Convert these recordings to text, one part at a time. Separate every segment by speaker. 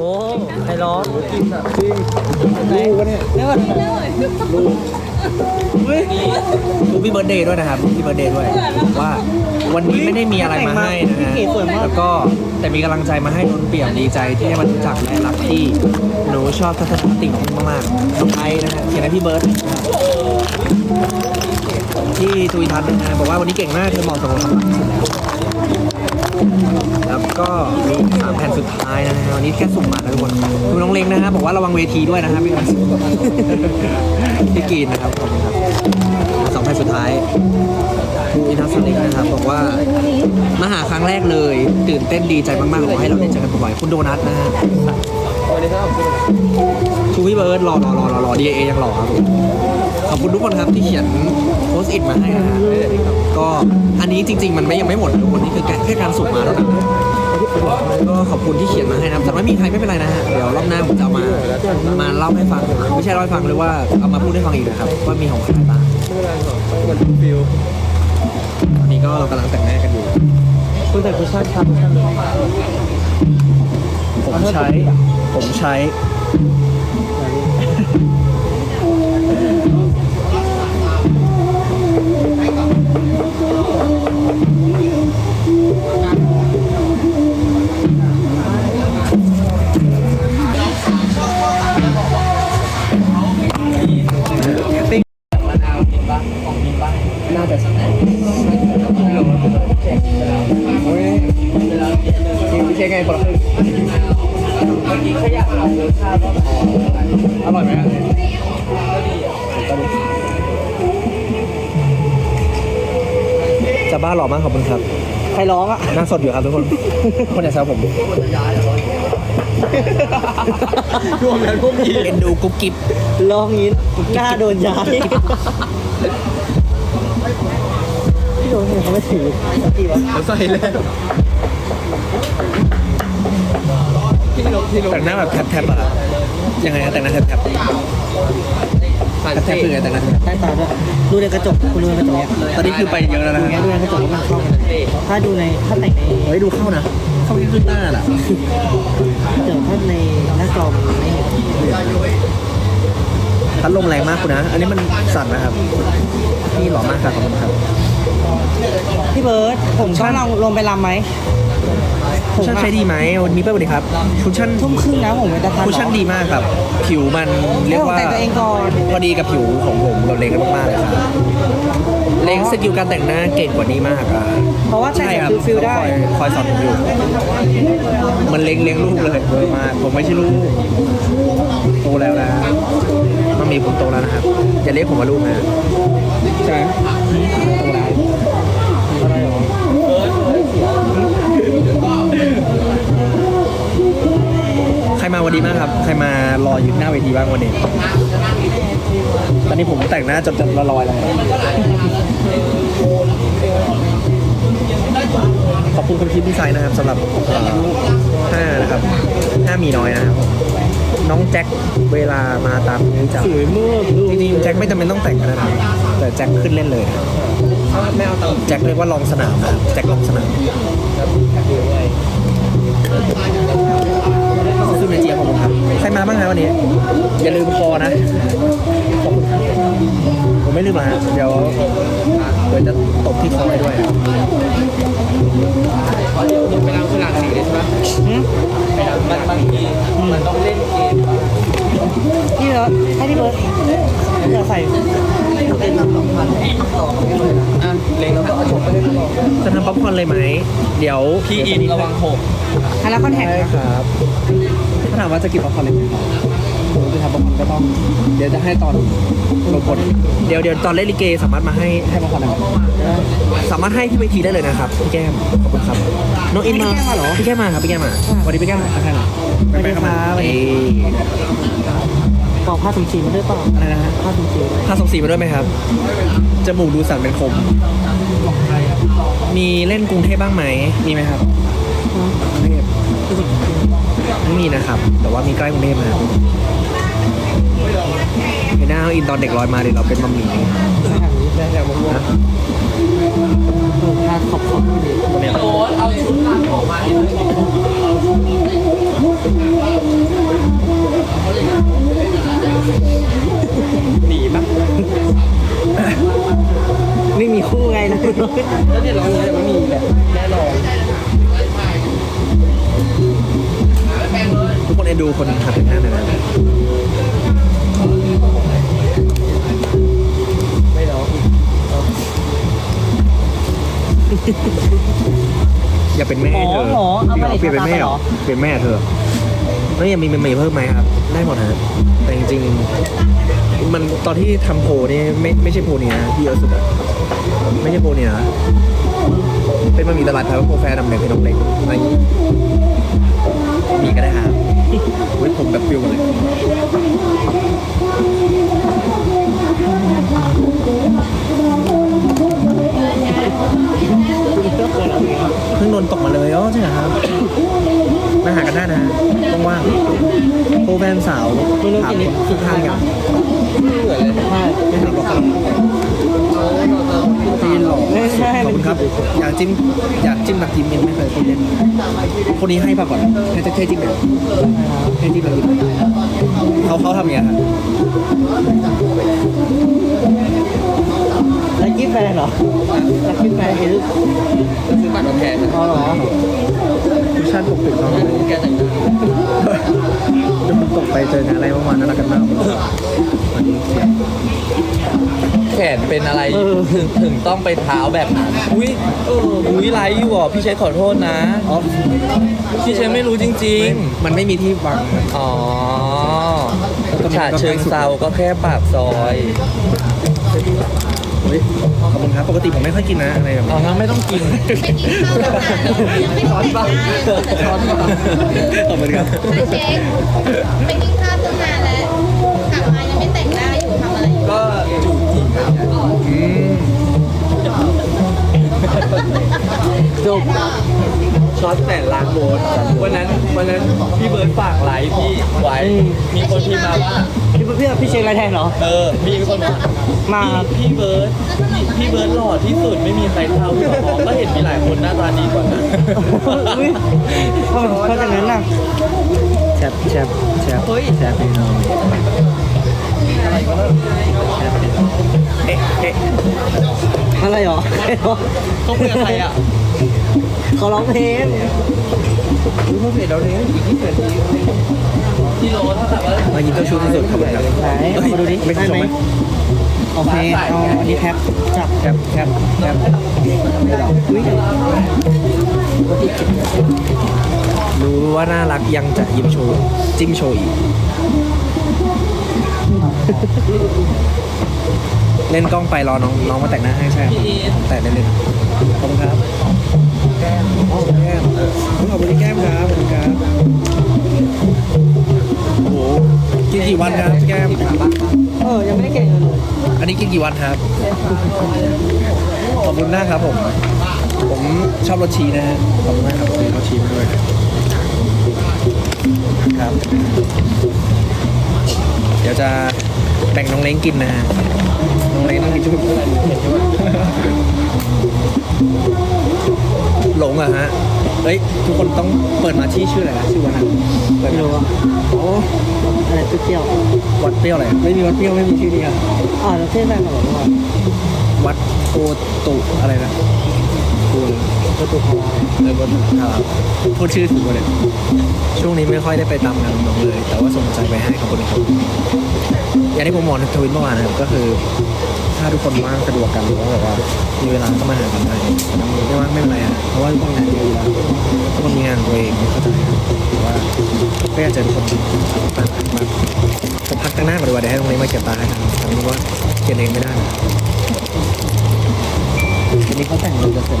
Speaker 1: อ้ใครร้อง
Speaker 2: จริงอะจริงลูกวะเนี่ย
Speaker 1: เดี๋ยวก่อน
Speaker 2: ลูก
Speaker 3: ลูกพี่เบิร์ดเดย์ด้วยนะครับลูกพี่เบิร์ดเดย์ด้วย ว่าวันนี้ไม่ได้มีอะไรมาให้นะฮะแล้วก็แต่มีกำลังใจมาให้นนเปี่ยมดีใจที่ได้มารู้จักและรักที่หนูชอบทัศนคติของพี่มากๆน้องไอนะฮะเขียนให้พี่เบิร์ดที่ทวีทัศน์นะฮะบอกว่าวันนี้เก่งมากเธอเหมาะสมกับคำรักที่สุดแล้ว แล้วก็มีสามแผ่นสุดท้ายนะฮะวันนี้แค่สุ่มมานะทุกคนดูน้องเล็งนะฮะบอกว่าระวังเวทีด้วยนะครับพี่พี่กีนนะครับขอบคุณครับสองแผ่นสุดท้ายดูอินทัศนิกนะครับบอกว่า แรกเลย ตื่นเต้นดีใจมากๆขอให้เราได้เจอกันบ่อยๆคุณโดนัทนะฮะ
Speaker 2: สวัสดีครับ
Speaker 3: ชูพี่เบิร์ดรอรอรอรอรอดีเอยังรอครับผมขอบคุณทุกคนครับที่เขียนโพสต์อิทมาให้นะฮะก็อันนี้จริง ๆ มันไม่ยังไม่หมดนะทุกคนนี่คือแค่การสุ่มมาแล้วนะก็ขอบคุณที่เขียนมาให้นะครับแต่ไม่มีใครไม่เป็นไรนะฮะ เดี๋ยวรอบหน้าผมจะเอามา มาเล่าให้ฟัง ไม่ใช่เล่าให้ฟังเลยว่าเอามาพูดให้ฟังอีกนะครับ ว่ามีของใครบ้าง
Speaker 2: ไม่เป็นไรหรอกมันฟิล
Speaker 3: ตอนนี้ก็เรากำลังแต่งหน้ากันอยู่
Speaker 1: คุณแต่คุชชั่นครับ
Speaker 3: ผมใช้ ผมใช้
Speaker 2: อง
Speaker 3: อะนั่งสดอยู่ครับทุกคน คนอย่าแซวผม
Speaker 2: รวมกันพวกพี่
Speaker 3: เอ็นดูกุ๊บกิ๊บ
Speaker 1: ร้องงี้หน้าโดนย้ายพี่โดนเขาไม่ถือกี่วะ
Speaker 2: ใส่แล้วที่ลงที่ลง
Speaker 3: แต่งหน้าแบบแทบๆอะครับยังไงครับแต่งหน้าแทบๆ
Speaker 2: ใส่
Speaker 3: แทบๆคือไงแต่งหน้าแทบ
Speaker 1: ใต้ตาด้วยดูในกระจกคุณดูในกระจกเนี่ย
Speaker 3: ๆตอนนี้คือไปเยอะแล้วนะ
Speaker 1: ดู
Speaker 3: ฮะ
Speaker 1: เงี้ยดูในกระจกแล้วมันเข้ากัน ถ้าดูในถ้าแต่งใน
Speaker 3: เฮ้ยดูเข้านะเข้าที่ขึ้นหน้าล่ะ
Speaker 1: เดี๋ยวถ้าในหน้าจอมันไม่เห็น
Speaker 3: พัดลมแรงมากคุณนะ อันนี้มันสั่นนะครับพี่หล่อมากครับขอบคุณครับ
Speaker 1: พี่เบิร์ดผมต้องลองลงไปรำไหมผ
Speaker 3: คุ
Speaker 1: ม
Speaker 3: ชชั่น
Speaker 1: อะ
Speaker 3: ใช้ดีไหมวันนี้เปิ้ลสวัสดีครับคุชชั่น
Speaker 1: ทุ่มครึ่งนะผมจะทัน
Speaker 3: คุชชั่นดีมากครับ ผิวมันเรี
Speaker 1: เรี
Speaker 3: ย
Speaker 1: ย
Speaker 3: ก
Speaker 1: ก
Speaker 3: ว่า
Speaker 1: แต่งตัวเองก่อน
Speaker 3: พอดีกับผิวของผมกับเล้งกันมากๆเลยครับเล้งสกิลการแต่งหน้าเก่งกว่านี้มากอะ
Speaker 1: เพราะว่าแต่ง
Speaker 3: ใช่ครับ
Speaker 1: ฟิลฟิลได้
Speaker 3: คอยคอยสอนผมอยู่ มันเล้งเลี้ยงลูกเลยเยอะมากผมไม่ใช่ลูกโตแล้วนะมันมีผมโตแล้วนะครับอย่าเรียกผมว่าลูกนะใช่ไหมโตแล้วอะไรหรอใครมาวันดีมากครับ ใครมารออยู่หน้าเวทีบ้างวันนี้ ตอนนี้ผมแต่งหน้าจนจะละลอยแล้ว ขอบคุณคุณคิดดีไซน์นะครับสำหรับห้านะครับห้ามีน้อยนะครับน้องแจ็คเวลามาตามนี้จัง
Speaker 2: สวยมากลู
Speaker 3: จริงๆแจ็คไม่จำเป็นต้องแต่งก็ได้นะครับแต่แจ็คขึ้นเล่นเลยนะครับ
Speaker 2: ไม่เอาตังค์
Speaker 3: แจ็คเรียกว่าลองสนามนะครับแจ็คลองสนามขึ้นเวทีขอบคุณครับใครมาบ้างครับวันนี้ อย่าลืมคอนะขอบคุณครับ ผมไม่ลืมนะฮะเดี๋ยวเดี๋ยวจะตบที่คอให้ด้วย
Speaker 2: ไปนั่งขึ้นหลังสีเลยใช่ไหม
Speaker 1: หืม
Speaker 2: มันบางทีมันต้องเล่นเกม
Speaker 1: พี่เบิร์ดให้พี่เบิร์ดเดี๋ยวใส่
Speaker 2: อะเล็งแล้วก็เอาชมไปเล่นต่อ
Speaker 3: จะทำป๊อปคอร์นเลยไหม เดี๋ยว
Speaker 2: พี่อินระวังหก
Speaker 1: อันแล้วคอนแทค
Speaker 3: ใช่ครับ ถ้าถามว่าจะกินป๊อปคอร์นเลยไหม ผมจะทำป๊อปคอร์นก็ต้อง เดี๋ยวจะให้ตอนลงกดเดี๋ยวเดี๋ยวตอนเล่นลิเกสามารถมาให้ให้ป๊อปคอร์นได้ไหมสามารถให้ที่เวทีได้เลยนะครับพี่แก้มขอบคุณครับน้องอินมาเหรอพี่แก้มมาครับพี่แก้มมาสวัสดีพี่แก้มมาครับไปไปครับเอ้ย
Speaker 1: บอกผ้าถุงสีมาด้วยเปล่า
Speaker 3: อะไรนะฮะ
Speaker 1: ผ้าถุงสี
Speaker 3: พาส่งสีมาด้วยไหมครับจมูกดูสันเป็นคม มีเล่นกรุงเทพบ้างไหมมีไหมครับกรุงเทพไม่มีนะครับ แต่ว่ามีใกล้กรุงเทพนะครับเหน้าอินตอนเด็กลอยมาเดี๋ยวเราเป็นมัมหมี่
Speaker 2: ได้จากมะม่วง
Speaker 1: ถ้ขอบขอบพี่
Speaker 3: เด
Speaker 2: ลกหนีปะไม่มีคู่ไงนะแล้วเนี่ยร้องเลยมันมีแหละแน่นอน
Speaker 3: ทุกคนเอ็นดูคนขับเป็นหน้าเลยนะ เป็นแม่เธอ
Speaker 1: หรอเอามา
Speaker 3: เปลี่ยนเป็นแม่เหรอเปลี่ยนแม่เธอแล้วยังมีเมย์เพิ่มไหมครับ ได้หมดฮะแต่จริงๆมันตอนที่ทำโพลนี่ไม่ไม่ใช่โพลนี้นะที่เยอะสุดอะไม่ใช่โพลนี้นะเป็นมันมีตลาดไทยว่าโพลแฟร์ดำเนินเป็นน้องเล็กอะไรอย่างงี้มีก็ได้ครับเว้ยผมแบบฟิวหมดเลย นตกมาเลยอ๋อใช่เหรอครับมาหากันได้นะฮะว่างๆโปรแฟนสาว
Speaker 1: ไม่รู้
Speaker 3: ถาม
Speaker 1: กี่นิด
Speaker 3: สุดท้ายกัน
Speaker 2: เหมือนเลย
Speaker 1: ใช่
Speaker 3: ไม่ถามหรอกครับจีนหรอ
Speaker 1: ไม่ใช่
Speaker 3: ขอบคุณครับ อยากจิ้มอยากจิ้มแบบจิ้มยังไม่เคยคุยเล่นคนนี้ให้ป่ะก่อนให้เท่จิ้มเลยให้จิ้มแบบจิ้มเขาเขาทำอย่างเงี้ยครับ
Speaker 1: แล้วกิ๊บแฟนเหรอแล้วกิ๊บแฟนเห็น
Speaker 2: จะซื้อบัตรมาแทนนะ
Speaker 1: อ๋อเหรอ
Speaker 3: คุชชั่นปกปิดเขาเลย
Speaker 2: แกแต่งหน้า
Speaker 3: เดี๋ยวมันตกไปเจองานอะไรประมาณนั้นแล้วกันมากวันนี้เสีย
Speaker 4: แขนเป็นอะไรถึงถึงต้องไปเท้าแบบนั้นอุ้ยเอออุ้ยไลฟ์อยู่อะพี่เชฟขอโทษนะ
Speaker 3: อ๋อ
Speaker 4: พี่เชฟไม่รู้จริง
Speaker 3: มันไม่มีที่วาง
Speaker 4: ๆอ๋อฉาเชิงเซาก็แค่ปากซอย
Speaker 3: เฮ้ยขอบคุณครับ ปกติผมไม่ค่อยกินนะอะไรแบบ
Speaker 4: อ๋อ
Speaker 3: นี้
Speaker 4: งั้นไม่ต้องกิน
Speaker 3: ช้อนบ้างช้อนบ้าง ขอบคุณครับ
Speaker 5: ไปเช็คไปกินข้าวตั้งนานแล้วกลับมายังไม่แต่งหน้าอยู่ทำอะไรอยู่
Speaker 4: ก็จูบจีกัน
Speaker 3: อืม
Speaker 1: จบ
Speaker 4: ช็อตแต่ล้างโบสวันนั้นวันนั้นพี่เบิร์ดฝากไลฟ์พี่ไว้ มีคนพิมพ์มาว่า
Speaker 1: พี่พี่พี่เช็คอะไรแทนเหรอ
Speaker 4: เออ มีคนมา
Speaker 1: มา
Speaker 4: พี่พี่เบิร์ดพี่เบิร์ดหล่อที่สุดไม่มีใครเท่าพี่หรอกก็เห็นมีหลายคนหน้าตาดีกว่านั้น
Speaker 1: อุ้ยทำไมเขาอย่างนั้นน่ะ
Speaker 3: แชบแชบแชบแชบไปหน่อยเอ๊ะเอ๊ะ
Speaker 1: อะไรหรอ
Speaker 4: เขาคุยกับใครอะ
Speaker 1: เขาร้องเพลง
Speaker 2: รู้เพื่อนเพจเราเนี่ยอีกที่เกิดที่า
Speaker 4: กับว่า
Speaker 3: มายิ้มเจ้าชู้ที่สุดขอบคุณครับ
Speaker 1: ไหนเอามาดูดิ
Speaker 3: ไม่
Speaker 1: ได้
Speaker 3: ช
Speaker 1: ไหม
Speaker 3: ไหม
Speaker 1: โอเคเอาอันนี้แคปจับ
Speaker 3: แชบแชบแชบรู้ว่าน่ารักยังจะยิ้มโชว์จิ้มโชว์อีกเล่นกล้องไปรอน้องน้องมาแต่งหน้าให้ใช่ครับแต่งได้เลยขอบคุณครับแก้มอ๋อแก้มขอบคุณที่แก้มครับขอบคุณครับโอ้โห กินกี่วันครับแก้ม
Speaker 1: เออ ยังไม่ได้เก่งเลย
Speaker 3: อันนี้กินกี่วันครับ ขอบคุณมากครับผม ผมชอบรสชีสนะฮะขอบคุณมากครับซื้อรสชีสมาด้วยครับ เดี๋ยวจะแบ่งน้องเล้งกินนะฮะ น้องเล้งต้องกินชุดหลงเหรอะฮะ เฮ้ยทุกคนต้องเปิดมาที่ชื่ออะไรนะชื่อวันนั้นเปิด
Speaker 1: ไม่
Speaker 3: มา
Speaker 1: รู้อะ
Speaker 3: โอ้
Speaker 1: อะไรเปรี้ยว
Speaker 3: วัดเปรี้ยวอะไรไม่มีวัดเปรี้ยวไม่มีชื่อนี้ครับ
Speaker 1: ๆอ่าแล้วเส้นแฟนมาบอกว่า
Speaker 3: วัดโกตุอะไรนะโกโกตุคาเออโกตุคาพูดชื่อถูกหมดเลยช่วงนี้ไม่ค่อยได้ไปตามงานน้องเลย แต่ว่าส่งใจไปให้ขอบคุณครับอย่างที่ผมบอกในทวิตเมื่อวานนะครับก็คือ ถ้าทุกคนว่างสะดวกกันหรือว่าแบบว่ามีเวลาก็มาหากันได้ไม่ว่างไม่เป็นไรอะเพราะว่าทุกคนงานเยอะอยู่แล้วทุกคนมีงานตัวเองเข้าใจครับแต่ว่าก็อยากเจอทุกคนมางมาผมพักตั้งหน้าก่อนดีกว่าเดี๋ยวให้ตรงนี้มาเก็บตาให้นะครับแต่ไม่รู้ว่าเขียนเองไม่ได้นะ
Speaker 1: วันนี้เขาแต่งงานกันเสร็จ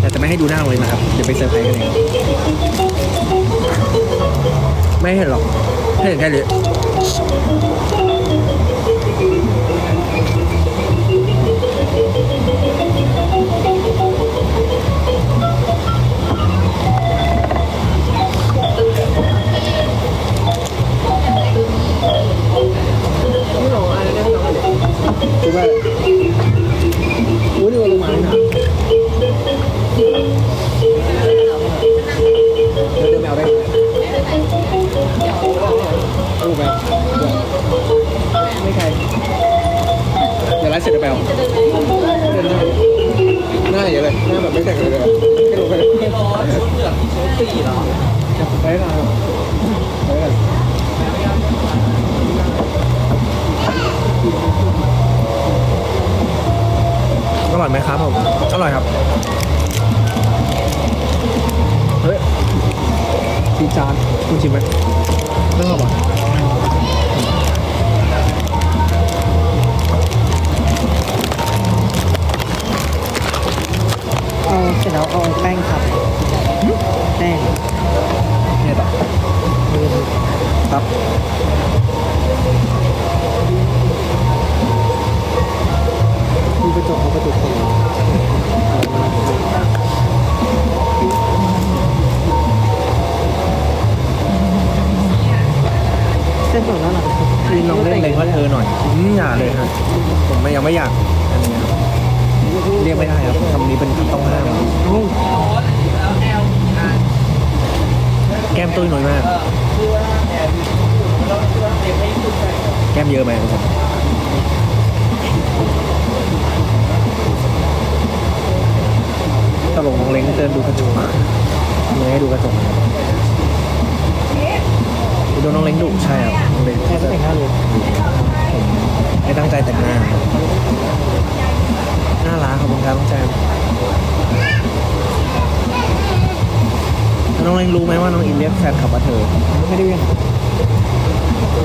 Speaker 3: แต่จะไม่ให้ดูหน้าเลยนะครับเดี๋ยวไปเซอร์ไพรส์กันเองไม่เห็นหรอกให้เห็นแค่นี้คือ ว่า แต่งเลยอไม่รอชุดเหลืองชุด
Speaker 4: สีเหรอ
Speaker 2: ไะไปไหน
Speaker 3: อร่อยไหมครับผม อร่อยครับ เฮ้ย
Speaker 2: สีจาน
Speaker 3: คุณชิมไหม
Speaker 2: ไม่
Speaker 1: ชอบอะ ร็จแล้วเอาแป้งครับแป้ง
Speaker 3: เนี่ยต่อครับ
Speaker 1: ดูกระจกเอากระจกคนเส้นสดแล้วหรอ
Speaker 3: พี่ลองเล่นเลยว่าเธอหน่อยอย่าเลยฮะผมไม่ยังไม่อยากอันเนี้ยเรียกไม่ได้ครับคำนี้เป็นต้องห้ามแก้ม ตุ้ยน้อยมาก แก้มเยอะไหมครับตลกน้องเล้งเดินดูกระจกเลยให้ดูกระจกโดูน้องเล้งดุใช่ครับน้องเล้ง
Speaker 1: แค่แต่งหน้าเลย
Speaker 3: ไม่ตั้งใจแต่งหน้า น่ารักขอบคุณครับน้องแจม น้องเล้งรู้ไหมว่าน้องอินเรียกแฟนขับว่าเธอ
Speaker 1: ไม่ได้เรียก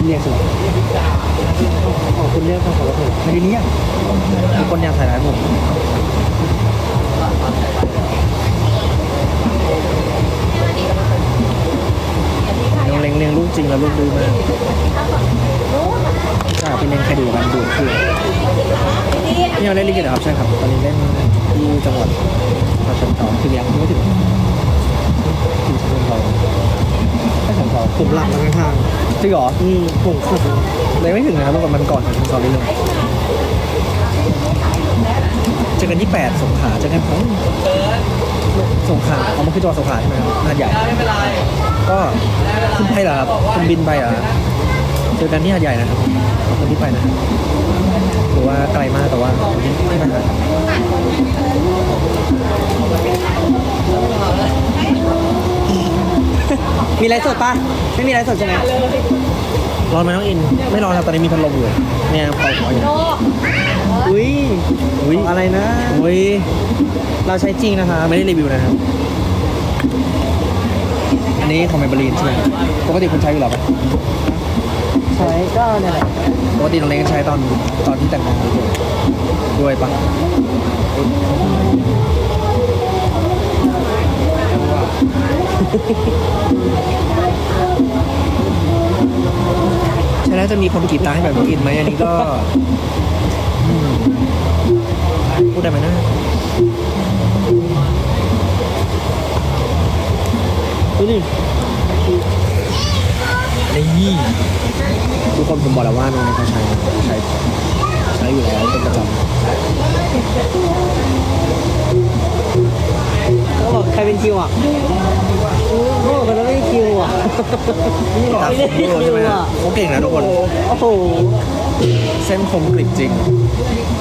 Speaker 1: เรียกสิขอบคุณเรียกขอบคุณ
Speaker 3: ไม่ได้เรียกทุกคนอยากถ่ายร้ายผมน้องเล้งเลี้ยงลูกจริงแล้วลูกดื้อมากจ้าเป็นเลี้ยงใครดูกันดูคือนี่เราเล่นลิเกเหรอครับใช่ครับ ตอนนี้เล่นที่จังหวัดฉะเชิงเทราคือยังไม่ถึง ถึงฉะเชิงเทราแค่ฉะเชิงทรา
Speaker 1: ผมหลับมาทาง
Speaker 3: จริงเหรอ
Speaker 1: อืมผมขับ
Speaker 3: เลยไม่ถึงนะครับเมื่อก่อนมันก่อนฉะเชิงเทรานิดนึงเจอกันที่แปดสงขลาเจอกันของสงขลาเอามาคือจังหวัดสงขลาใช่ไหมครับหาดใหญ่ ก็คุณไปเหรอครับคุณบินไปเหรอครับเจอกันที่หาดใหญ่นะครับขอบคุณที่ไปนะครับหรือว่าไกลมากแต่ว่าที่ไปหา
Speaker 1: มีไรสดปะไม่มีไรสดใช่ไหม
Speaker 3: ร้อนไหมน้องอิน ไม่ร้อนครับตอนนี้มีพัดลมอยู่เนี่ยเป่าหัวอยู่
Speaker 1: อุ้ย
Speaker 3: อุ้ย
Speaker 1: อะไรนะ
Speaker 3: อุ้ย
Speaker 1: เราใช้จริงนะคะ
Speaker 3: ไม่ได้รีวิวนะครับอันนี้ของเมเบลีนใช่ไหมปกติคุณใช้อยู่หรอปะ
Speaker 1: ใช้ก็เนี่ยแหละ
Speaker 3: ปกติน้องเล็กใช้ตอนตอนที่แต่งงานด้วยด้วยปะ ใช่แล้วจะมีคนกรีดตาให้แบบน้องอินไหมอันนี้ก็อืมพูดได้ไหมนะ
Speaker 1: ดูดิ
Speaker 3: นี่ทุกคนผมบอกแล้วว่าน้องเล็กเขาใช้ใช้ใช้อยู่แล้วเป็นประจำ
Speaker 1: ก็บอกใครเป็นคิวอะ โอ้โหมันไม่ได้คิวอะ
Speaker 3: ตาม
Speaker 1: ไม่ได้คิว
Speaker 3: ใช่ไหมฮะ
Speaker 1: อะ
Speaker 3: เขาเก่งนะทุกคน
Speaker 1: โอ้โห
Speaker 3: เส้นคมกริบจริง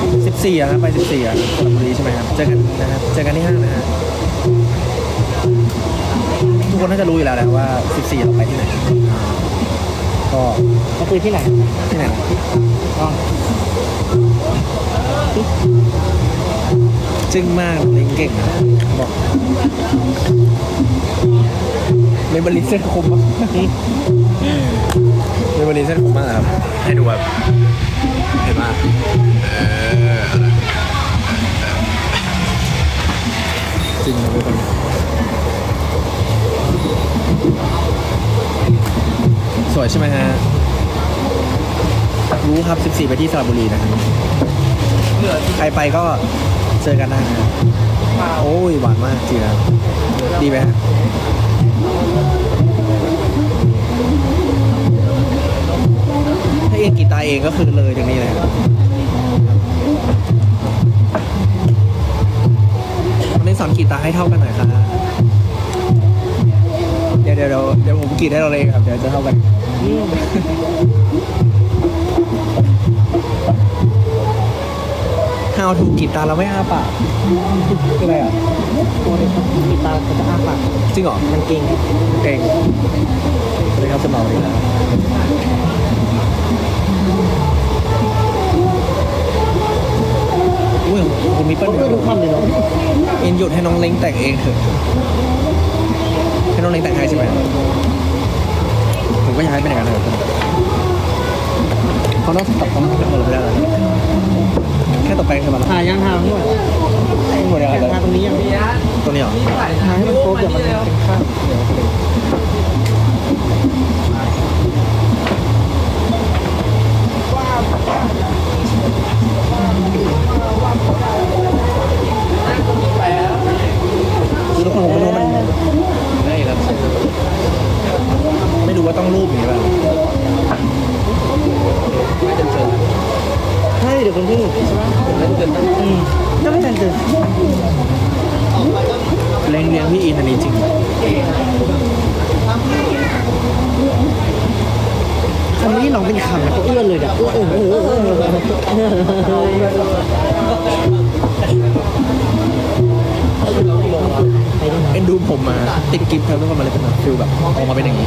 Speaker 3: 14อะครับไป 14อะสระบุรีใช่ไหมครับ เจอกันนะครับ เจอกันที่ห้างนะฮะ ทุกคนน่าจะรู้อยู่แล้วแหละว่า 14เราไปที่ไหน ก็
Speaker 1: ก็คือที่ไหน
Speaker 3: ที่ไหนนะ
Speaker 1: อ๋อ
Speaker 3: จึ้งมากเล่นเก่งนะบอกเมมเบอรีเส้นคมมากเมมเบอรีเส้นคมมากครับ ให้ดูแบบเห็นมากจริงนะทุกคนสวยใช่ไหมฮะ รู้ครับ 14 ไปที่สระบุรีนะครับใครไปก็ เจอกันได้นะโอ้ยหวานมากจริงครับดีไหมฮะถ้าเองกีตาร์เองก็คือเลยตรงนี้เลยครับวันนี้สอนกีตาร์ให้เท่ากันหน่อยครับเดี๋ยวเดี๋ยวเดี๋ยวเดี๋ยวผมกรีดให้เราเลยครับ เดี๋ยวจะเท่ากัน how to กรีดตาแล้วไม่อ้าปากคืออะไรอะ
Speaker 1: โอ้ยเขามีตาเขาจะอ้าปาก
Speaker 3: จริงเหรอ
Speaker 1: มันเก่ง
Speaker 3: เก่งสวัสดีครับสมองดีแล้วอุ้ยคุณมีเปิ้ล
Speaker 1: เขา
Speaker 3: ด้
Speaker 1: พู
Speaker 3: ว
Speaker 1: ด
Speaker 3: ย
Speaker 1: ทุกคำเลยเนาะ
Speaker 3: เอ็นหยุดให้น้องเล้งแต่งเองเถอะให้น้องเล้งแต่งให้ใช่ไหมผมก็อยากให้เป็นอย่างนั้นเลยเขาน่าจะตอบคำถามกันหมดเลยไม่ได้หรอแค่ตบไปแค่นั้น
Speaker 1: ถ่ายยังทางหมด
Speaker 3: หมดเลย
Speaker 1: ทางตรงนี้ยัง
Speaker 3: ตัวนี้เหรอ
Speaker 1: ทางให้มันโค้งเดี๋ยวมันเป็นข้าง
Speaker 3: คือทุกคนผมไม่รู้มันได้ครับไม่รู้ว่าต้องรูปอย่างนี้ป่ะไม่เต็มเชิง
Speaker 1: ใช่เดี๋ยวคนที่ำนี้น้องเป็นคำนะเขาเอื้อนเลยเดี๋ยวเอื้อนเอื้อนเอื้อนเอื้อนเอื้อน
Speaker 3: เอ็นดูผมมาติดกิฟต์ครับทุกคนมาเลยเป็นแบบฟิลแบบออกมาเป็นอย่างนี้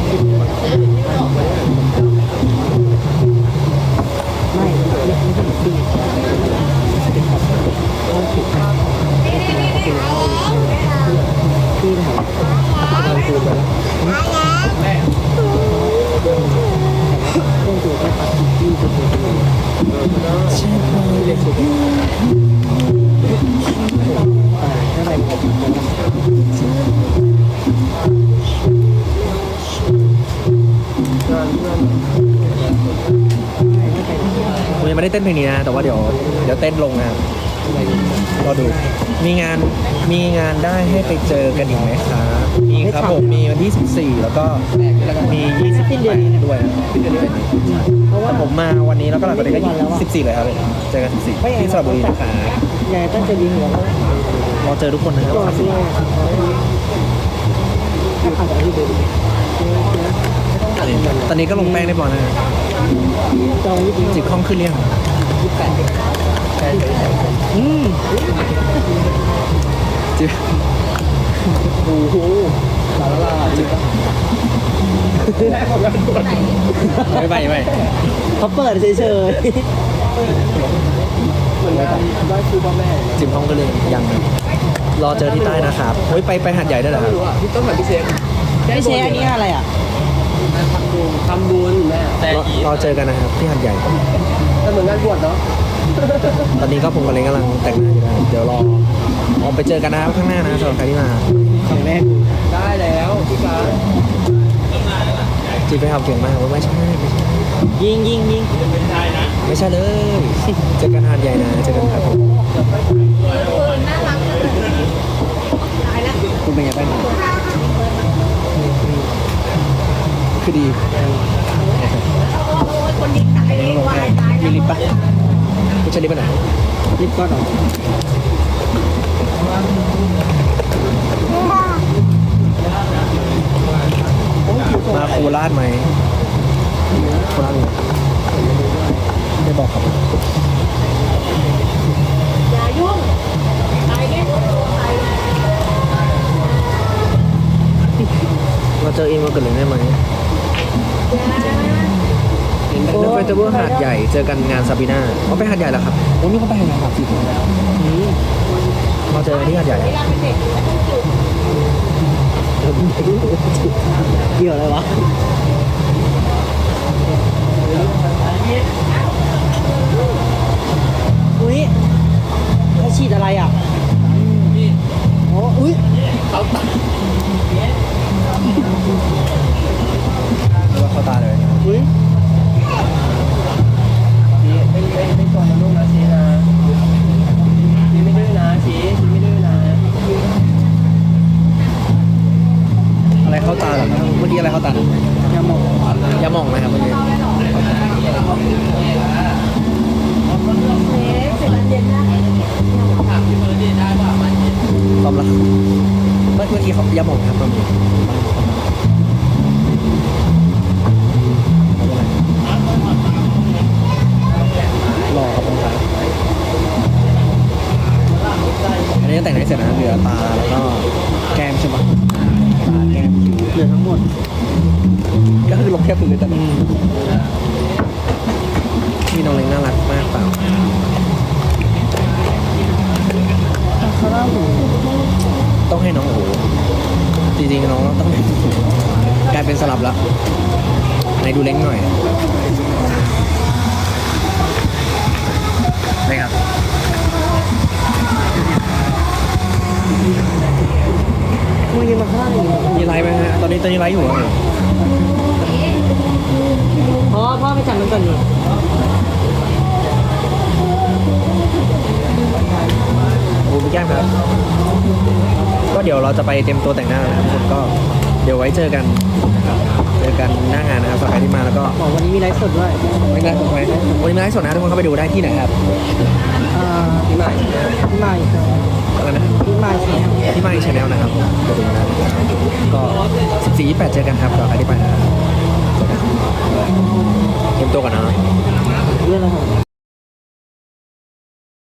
Speaker 1: ไม่ไม่ไม่ใช่ปีพี่ถามตอนคือไปแล้ว
Speaker 3: ผมยังไม่ได้เต้นเพลงนี้นะ แต่ว่าเดี๋ยว เดี๋ยวเต้นลงนะ รับรอดู มีงานมีงานได้ให้ไปเจอกันอีกไหมครับมีครับผมมีวันที่ 14 แล้วก็มี28ด้วยนะครับ
Speaker 1: เพราะว่า
Speaker 3: แต่ผมมาวันนี้แล้วก็หลังจากนี้ก็14เลยครับเจอกัน14ที่สระบุรีนะครับ
Speaker 1: ยายตั้งใจดีหัว
Speaker 3: รอเจอทุกคนนะครับ
Speaker 1: ก่อนที่ถ้าผ่านจากที่เดิม
Speaker 3: ตอนนี้ก็ลงแป้งเรียบร้อยแล้วนะ
Speaker 1: จองวิธี
Speaker 3: จิบคล่องขึ้นเรียง
Speaker 1: อืม
Speaker 3: จิบ
Speaker 1: โอ้โห
Speaker 3: ไม่ไปไม่
Speaker 1: เขาเปิดเฉย
Speaker 3: จิบคล่องขึ้นเรียงยังนะรอเจอที่ใต้นะครับเฮ้ยไปไปหัดใหญ่ด้วยเหรอครับ
Speaker 2: พี่ต้นเหมือนพี่เชฟ
Speaker 1: ๆไม่ใช่อันนี้อะไรอะ
Speaker 2: ทำบุญแม่
Speaker 4: แต่
Speaker 3: รอรอเจอกันนะครับที่หัดใหญ่
Speaker 2: แต่เหมือนงานบวชเนาะ
Speaker 3: ตอนนี้ก็ผมกับเล้งกำลังแต่งหน้าอยู่นะครับเดี๋ยวรอออกไปเจอกันนะครับข้างหน้านะสำหรับใครที่มา
Speaker 1: ครั้งแรก
Speaker 2: ได้แล้วพี่ฟ้า
Speaker 3: จีบไปทำเก่งมากว่าไม่ใช่ไม่ใช่
Speaker 1: ยิงยิงยิง
Speaker 3: ไม่ใช่เลยเจอกันหาดใหญ่นะเจอกันครับผม
Speaker 5: น่ารักเลย
Speaker 3: คุณเป็นไงบ้างคือดี
Speaker 5: คนยิงตายเลย
Speaker 3: ลง
Speaker 5: วา
Speaker 3: แข่
Speaker 5: ยตาย
Speaker 3: มีลิฟต์ปะ ไม่ใช่ลิฟต์ไปไหน
Speaker 1: รีบก็ต่อ
Speaker 3: มาโคราชไหมโคราชไม่บอกครับ
Speaker 5: อย่ายุ่งตายเนี่ย
Speaker 3: เราเจออินมาเกิดเลยได้ไหม เดินไปเจอเบอร์หาดใหญ่เจอกันงานซาบีนาเขาไปหาดใหญ่แล้วครับโอ้นี่เขาไปหาดใหญ่ครับสี่คนแล้วเราเจอกันที่หาดใหญ่
Speaker 1: เกี่ยวอะไรวะอุ้ยเขาฉีดอะไรอะ
Speaker 2: มึ
Speaker 1: ง
Speaker 3: ยืนมาข้างล่างอย่า
Speaker 1: งนี้
Speaker 3: มีไลฟ์ไหมฮะ ตอนนี้ตอนนี้ไลฟ์อยู่เหรอ
Speaker 1: พ่อพ่อไปจับมันก่อนนี่
Speaker 3: โอ้พี่แก้มครับ ก็เดี๋ยวเราจะไปเตรียมตัวแต่งหน้าแล้วนะครับทุกคนก็เดี๋ยวไว้เจอกันนะครับเจอกันหน้างานนะครับสำหรับใครที่มาแล้วก็
Speaker 1: บอกวันนี้มีไลฟ์สดด้วย
Speaker 3: ไม่ได้ถูกไหมวันนี้มีไลฟ์สดนะทุกคนเข้าไปดูได้ที่ไหนครับ
Speaker 1: อ่า
Speaker 2: พี่ใหม่
Speaker 1: พี่ใหม่ครับ
Speaker 3: อะไรนะ
Speaker 1: พี่ใหม่พี่ใหม่
Speaker 3: ชาแนลนะครับก็สิบสี่ยี่แปดเจอกันครับต่ออธิบายนะครัเตรียมตัวกันนะเรื่องอะไร